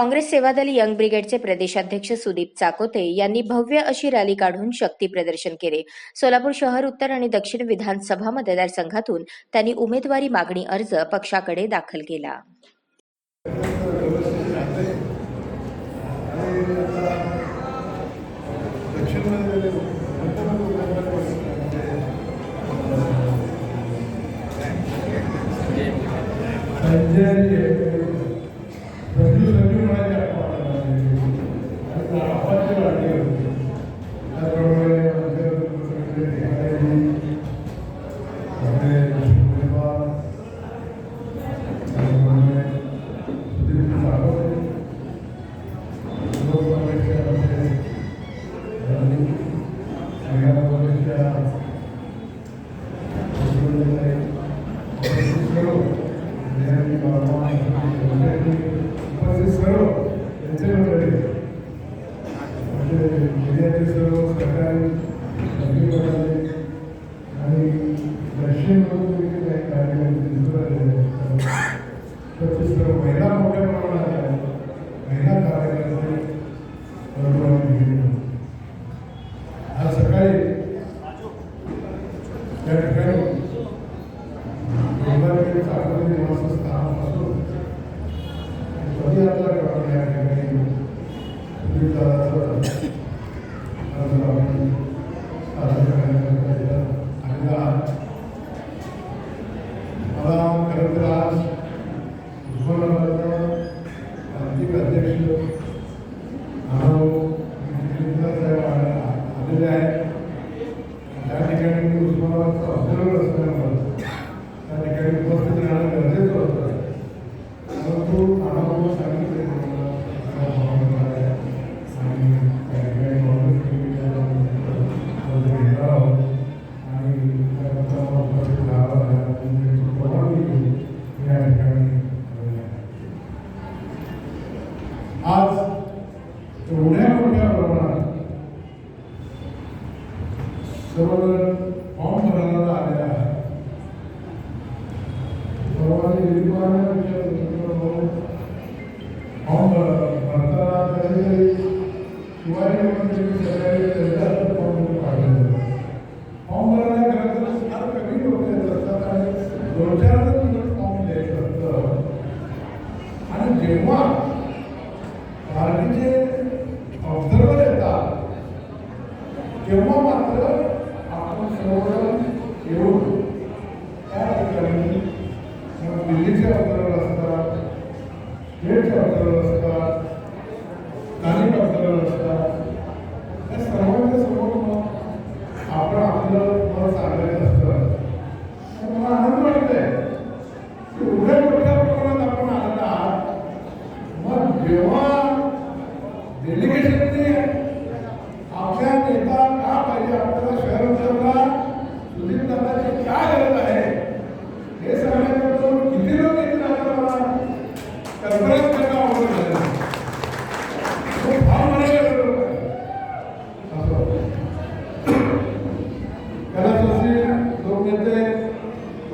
Congress Sevadal young ब्रिगेडचे प्रदेशाध्यक्ष सुदीप चाकोते यांनी भव्य अशी रॅली काढून शक्ती प्रदर्शन केले. सोलापूर शहर उत्तर आणि दक्षिण विधानसभा मतदारसंघातून त्यांनी उमेदवारी मागणी अर्ज पक्षाकडे दाखल केला. महिला त्या ठिकाणी मुंबई चाकरी निवासस्थानापासून कधी आपला क्रमांक या ठिकाणी मी उस्मानाबादचा ऑब्झर्वर त्या ठिकाणी उपस्थित राहणं गरजेचं होतं परंतु सांगितले तेव्हा भारतीय पार्टीचे ऑब्झर्वर येतात तेव्हा मात्र आपण सर्वजण येऊन त्या ठिकाणी मग दिल्लीचे ऑब्झर्वर असतात स्टेटचे ऑब्झर्वर असतात स्थानिक ऑब्झर्वर असतात या सर्वांच्या समोर मग आपण आपलं मत सांगायचं असतं तर मला आनंद वाटतंय की एवढ्या मोठ्या प्रमाणात आपण आलेला आहात मग जेव्हा डेलिगेशनने आपल्या नेता का पाहिजे आपल्याला शहर उतरला सुदीप दादाची काय गरज आहे हे सांगण्याकरता किती लोक येतील आता मला कल्पना करणं अवघड झालं खूप भाव म्हणायला गरज आहे. असं. कैलासवासी लोक नेते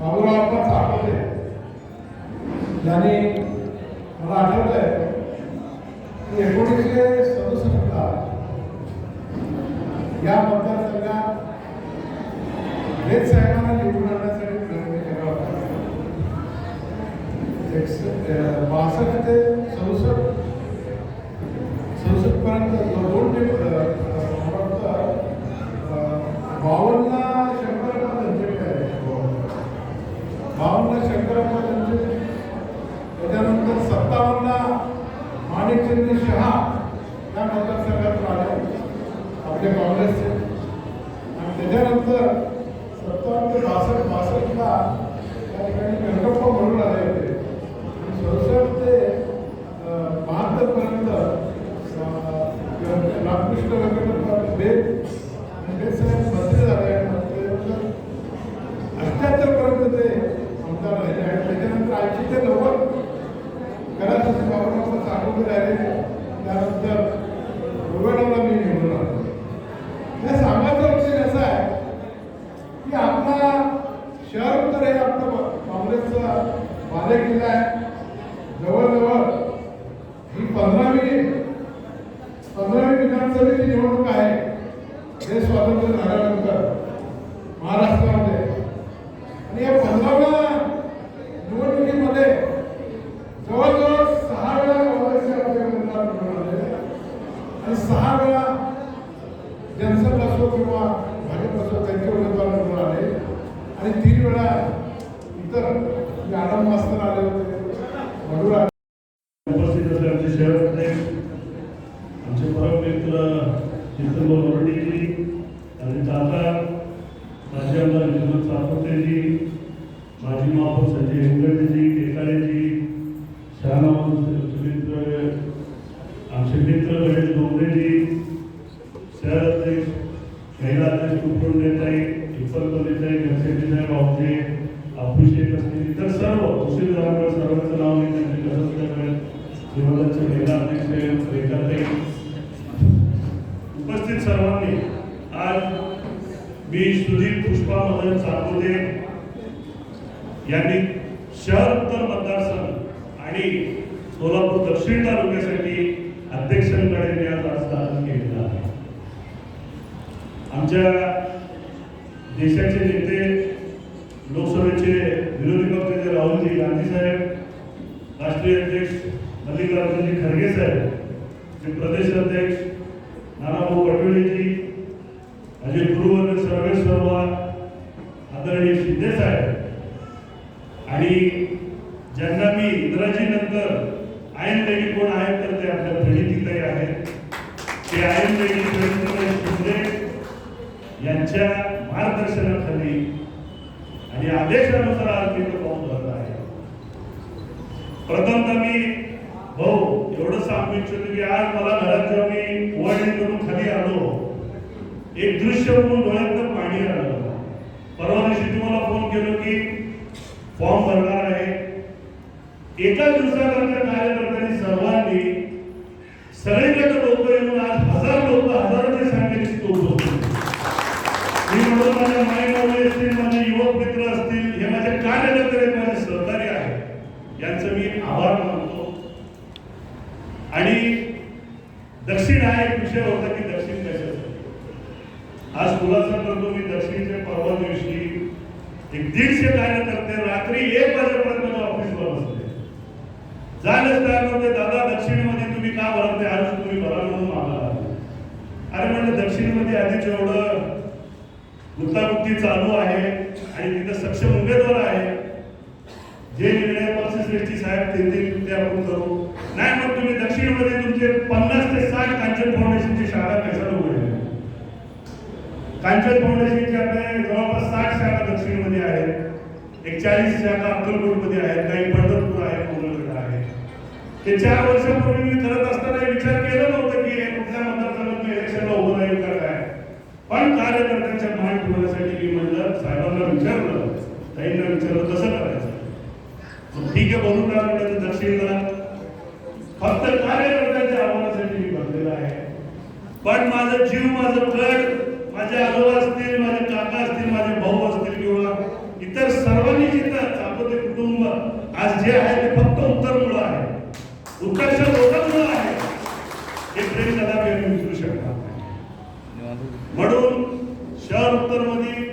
बाबूराव चाकवते यांनी मला आठवत आहे की एकोणीसशे सदुसष्टला या मतदारसंघात वेद साहेबांना निवडून आणण्यासाठी प्रयत्न केला होता एकशे अं, बासष्ट ते सदुसष्ट सदुसष्ट पर्यंत दोन ते अं, मला वाटतं, अं, बावन्न शंकरप्पा त्यांचे बावन्न त्यांचे त्याच्यानंतर सत्तावन्न माणिकचंद्र शहा या मतदारसंघातून आले आपले काँग्रेसचे. आणि त्याच्यानंतर सत्तावन्न ते बासष्ट बासष्टला त्या ठिकाणी कनकप्पा म्हणून आले होते. आणि सदुसष्ट ते बहात्तरपर्यंत रामकृष्ण व्यंकटप्पा बेद बेद साहेब मंत्री झाले आणि त्याच्यानंतर आमदार राहिले आणि त्याच्यानंतर ऐंशी ते नव्वद घरासाठी बाबांना सांगून राहिले त्यानंतर रुग्णाला मी निवडून आलो. हे सांगायचं उद्देश असा आहे की आपला शहर उत्तर हे आपलं काँग्रेसचा बालेकिल्ला आहे. जवळजवळ ही पंधरा विधानसभेची निवडणूक आहे हे स्वातंत्र्य झाल्यानंतर महाराष्ट्रामध्ये आणि या पंधराव्या निवडणुकीमध्ये जवळजवळ सहा वेळा काँग्रेसचे आमच्या उमेदवार निवडून आले आणि सहा वेळा जनसंघ असो किंवा भाजप असो त्यांचे उमेदवार निवडून आले आणि तीन वेळा इतर जे आडम मास्तर आले होते मधुर आले उपस्थित असलेले आमचे शहर आमचे परम मित्र चिंतन आणि दादा माजी आमदार विश्वनाथ सातपुतेजी माजी महापौर संजय हेंगडेजी टेकाळेजी शहानाम सुमित्र आमचे मित्र गणेश डोंगरेजी महिला अध्यक्ष महिला अध्यक्ष कुलकर्णीताई इफरकर्णीताई घनशेट्टीताई भाऊजे अभिषेक असतील इतर सर्व उशीर झाल्यामुळे सर्वांचं नाव मी कसं त्यामुळे विरोधाचे महिला अध्यक्ष रेखाताई उपस्थित सर्वांनी आज मी सुधीर पुष्पा मदन चाकोदे यांनी शहर उत्तर मतदारसंघ आणि सोलापूर दक्षिण तालुक्यासाठी अध्यक्षांकडे मी आज राजकारण केलेला आहे. आमच्या देशाचे नेते पक्षाचे गांधी साहेब राष्ट्रीय अध्यक्ष मल्लिकार्जुनजी खरगे साहेब जे प्रदेश अध्यक्ष नानाभाऊ पटोलेजी माझे गुरुवर्ग सर्वे सर्व आदरणीय शिंदे साहेब आणि ज्यांना मी इंग्रजी नंतर आयन लेडी कोण आहेत तर ते आपल्या प्रणितीताई आहेत ते आयन लेडी प्रणितीताई शिंदे यांच्या मार्गदर्शनाखाली आणि आदेशानुसार आज मी तो पाऊल धरला आहे प्रथमतः मी भाऊ एवढं सांगू इच्छितो की आज मला घरात जेव्हा मी ओवाळणी करून खाली आलो. एक दृश्य म्हणून डोळ्यात पाणी आलं. परवा दिवशी तुम्हाला फोन केलो की फॉर्म भरणार आहे. एका दिवसाकरता कार्यकर्त्यांनी सर्वांनी सगळीकडे लोक येऊन आज हजार लोक हजाराच्या सांगितले मी म्हणून माझ्या मायबाबा असतील माझे युवक मित्र असतील यांचं मी आभार मानतो. आणि दक्षिण हा एक विषय होता की दक्षिण कशासाठी आज खुलासा करतो मी दक्षिणच्या परवा दिवशी एक दीडशे कार्यकर्ते रात्री एक वाजेपर्यंत मला ऑफिसवर बसले. झालंच तयार नव्हते दादा दक्षिणमध्ये तुम्ही का भरत नाही आज तुम्ही भरा म्हणून मागायला अरे म्हणजे दक्षिणमध्ये आधीच एवढं गुंतागुंती चालू आहे आणि तिथं सक्षम उमेदवार आहे. जे निर्णय पक्षश्रेष्ठी साहेब देतील ते आपण करू. नाही मग तुम्ही दक्षिणमध्ये तुमचे पन्नास ते साठ कांचन फाउंडेशनची शाखा कशाला उघडली? कांचन फाउंडेशनची आपल्या जवळपास साठ शाखा दक्षिणमध्ये आहेत. एक चाळीस शाखा अक्कलकोटमध्ये आहेत. काही पंढरपूर आहे मंगळगड आहे. ते चार वर्षापूर्वी मी करत असताना विचार केला नव्हता की हे कुठल्या मतदारसंघातून इलेक्शनला उभं राहील का काय. पण कार्यकर्त्यांच्या मान ठेवण्यासाठी मी म्हणलं साहेबांना विचारलं. ताईंना विचारलं कसं करायचं. ठीक आहे बोलून काय म्हटलं दक्षिणला फक्त कार्यकर्त्यांच्या आव्हानासाठी मी भरलेला आहे. पण माझं जीव माझं कट माझे आजोबा असतील माझे काका असतील माझे भाऊ असतील किंवा इतर सर्वांनी जिथं चाकोते कुटुंब आज जे आहे ते फक्त उत्तरमुळं आहे उत्तरच्या लोकांमुळं आहे हे प्रेम कदापि आम्ही विसरू शकणार नाही म्हणून शहर उत्तरमध्ये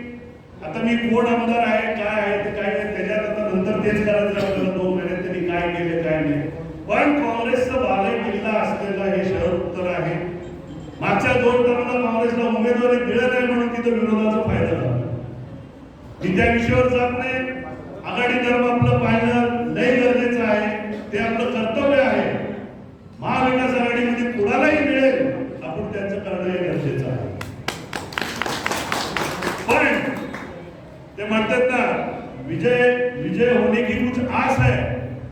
आता मी कोण आमदार आहे काय आहे ते काय नाही त्याच्यात आता नंतर तेच करायचं आपल्याला दोन महिन्यात त्यांनी काय केले काय नाही पण काँग्रेसचं बाले किल्ला असलेला हे शहर उत्तर आहे मागच्या दोन टर्मला काँग्रेसला मिळत आहे म्हणून तिथं विरोधाचा फायदा झाला. मी त्या विषयावर जात नाही. आघाडी धर्म आपलं पाहिलं लय गरजेचं आहे. ते आपलं कर्तव्य आहे. महाविकास आघाडीमध्ये कुणालाही मिळेल आपण त्यांचं करणं हे गरजेचं आहे. पण ते म्हणतात ना विजय विजय होने की कुछ आस है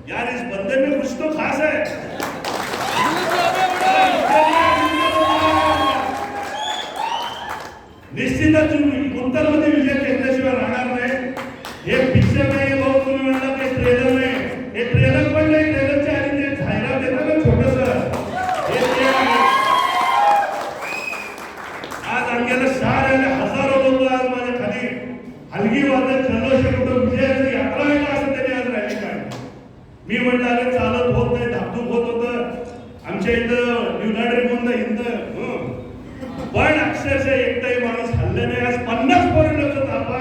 यार इस बंदे में कुछ तो खास है आमच्या इथं युनायटेड म्हणून हिंद पण अक्षरशः एकटाही माणूस हल्ले नाही. आज पन्नास पोरींचा थांबा.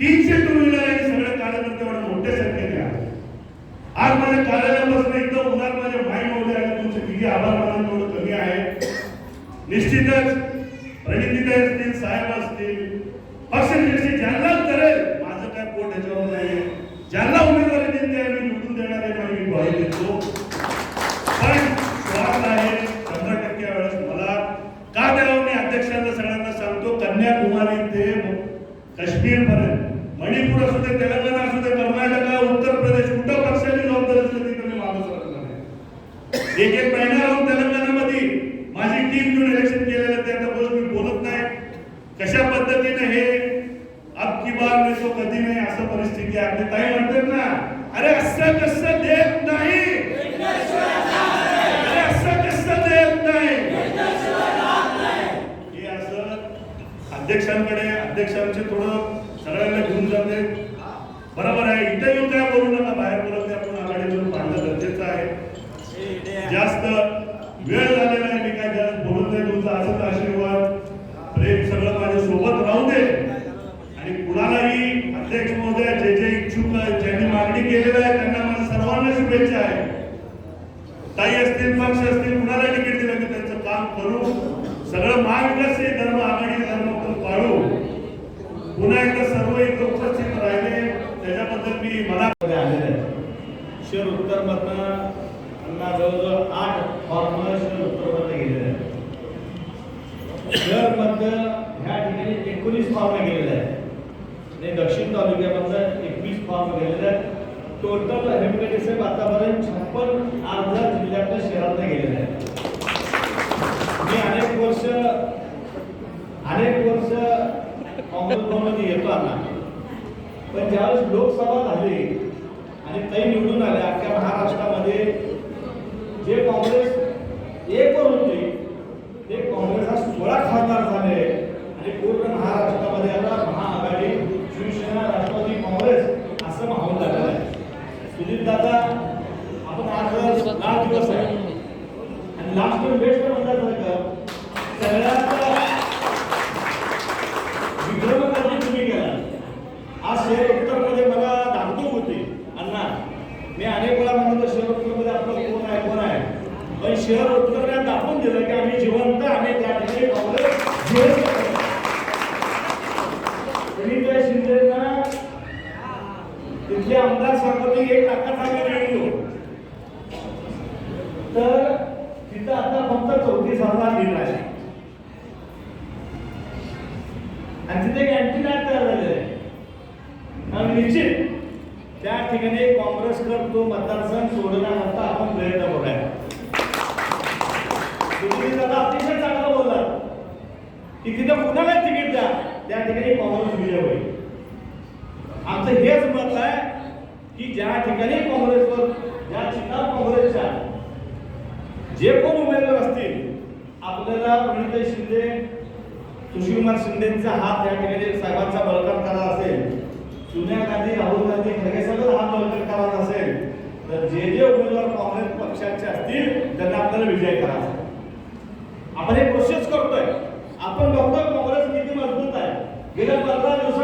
तीनशे टू व्हीलर आणि सगळे कार्यकर्ते एवढ्या मोठ्या संख्येने आहे. आज माझ्या कार्यालयापासून एकदम उन्हात माझे माई महोदय आणि तुमचे किती आभार मानून थोडं कमी आहे. निश्चितच प्रणितीताई असतील साहेब असतील पक्षनिर्देशित ज्यांना करेल माझं काय पोट ह्याच्यावर नाही ज्यांना उमेदवार देईल ते आम्ही निवडून देणार आहे आणि मी ग्वाही देतो पण स्वार्थ आहे शंभर टक्के वेळेस मला का द्यावं मी अध्यक्षांना सगळ्यांना सांगतो कन्याकुमारी ते काश्मीर पर्यंत मणिपूर असू दे तेलंगणा असू दे कर्नाटक उत्तर प्रदेश कुठं पक्षाची जबाबदारी असली तिथं मी माणूस राहणार नाही एक एक महिना राहून तेलंगणामध्ये माझी टीम घेऊन इलेक्शन केलेलं ते आता बोलत मी बोलत नाही कशा पद्धतीने हे अब की बार नाही तो कधी नाही असं परिस्थिती आहे. आपली ताई म्हणतात ना अरे असं कसं देत नाही? अरे असं कसं देत नाही? हे असं अध्यक्षांकडे अध्यक्षांचे थोडं सगळ्यांना घेऊन जाते बरोबर आहे इथे येऊन काय बोलू नका बाहेर बोलत ते आपण आघाडीवरून पाडणं गरजेचं आहे जास्त वेळ झालेला आहे मी काय जास्त बोलत नाही तुमचा असंच आशीर्वाद प्रेम सगळं माझ्या सोबत राहू दे आणि कुणालाही अध्यक्ष महोदय जे जे इच्छुक आहेत, ज्यांनी मागणी केलेली आहे त्यांना माझ्या सर्वांना शुभेच्छा आहे ताई असतील पक्ष असतील कुणाला तिकीट दिलं की त्यांचं काम करू सगळं महाविकास हे धर्म आघाडी धर्म आपण पाळू. पुन्हा एकदा सर्व इथं उपस्थित राहिले. त्याच्याबद्दल मी मला आलेले आहेत शहर उत्तर मधनं त्यांना जवळजवळ आठ फॉर्म शहर उत्तरमध्ये गेलेले आहेत. शहर मधनं ह्या ठिकाणी एकोणीस फॉर्म गेलेले आहेत. आणि दक्षिण तालुक्यामधनं एकवीस फॉर्म गेलेले आहेत. टोटल हेमकडे साहेब आतापर्यंत छप्पन अर्ज जिल्ह्यातल्या शहरातनं गेलेले आहेत. मी अनेक वर्ष अनेक वर्ष काँग्रेस भवनामध्ये येतो आम्ही. पण ज्यावेळेस लोकसभा झाली आणि काही निवडून आल्या अख्ख्या महाराष्ट्रामध्ये जे काँग्रेस एक वर होते ते काँग्रेस हा सोळा खासदार झाले आणि पूर्ण महाराष्ट्रामध्ये आता महाआघाडी शिवसेना राष्ट्रवादी काँग्रेस असं माहोल झालेलं आहे सुजित दादा आपण आज लास्ट दिवस आहे आणि लास्ट बेस्ट म्हणतात बरं का सगळ्यात विक्रमकांनी तुम्ही केला आज शहर उत्तरमध्ये मला धाकधूक होती अण्णा मी अनेक वेळा म्हणतो शहर उत्तरमध्ये आपलं कोण आहे कोण आहे पण शहर उत्तरने दाखवून दिलं की आम्ही जिवंत आणि त्या ठिकाणी काँग्रेस जिवंत आहे. शिंदेना तिथले आमदार सांगतो एक टाका आम्ही निवडलो तर तिथं आता फक्त चौतीस हजार लिहिला आहे आणि तिथे एक अँटीनाट तयार झालेलं आहे. आणि निश्चित त्या ठिकाणी काँग्रेस करतो मतदारसंघ सोडण्याकरता आपण प्रयत्न करूया तुम्ही दादा अतिशय चांगला बोलला की तिथं कुणाला तिकीट द्या. त्या ठिकाणी काँग्रेस विजय होईल. आमचं हेच मत आहे की ज्या ठिकाणी काँग्रेसवर ज्या ठिकाण काँग्रेसच्या जे कोण उमेदवार असतील आपल्याला प्रणित शिंदे सुशीलकुमार शिंदेचा हात या ठिकाणी साहेबांचा बळकट करायचा असेल सोनिया गांधी राहुल गांधी खरगे सगळं हात बळकट करायचा असेल तर जे जे उमेदवार काँग्रेस पक्षाचे असतील त्यांना आपल्याला विजय करायचा आपण हे प्रोसेस करतोय. आपण बघतोय काँग्रेस किती मजबूत आहे. गेल्या पंधरा दिवसात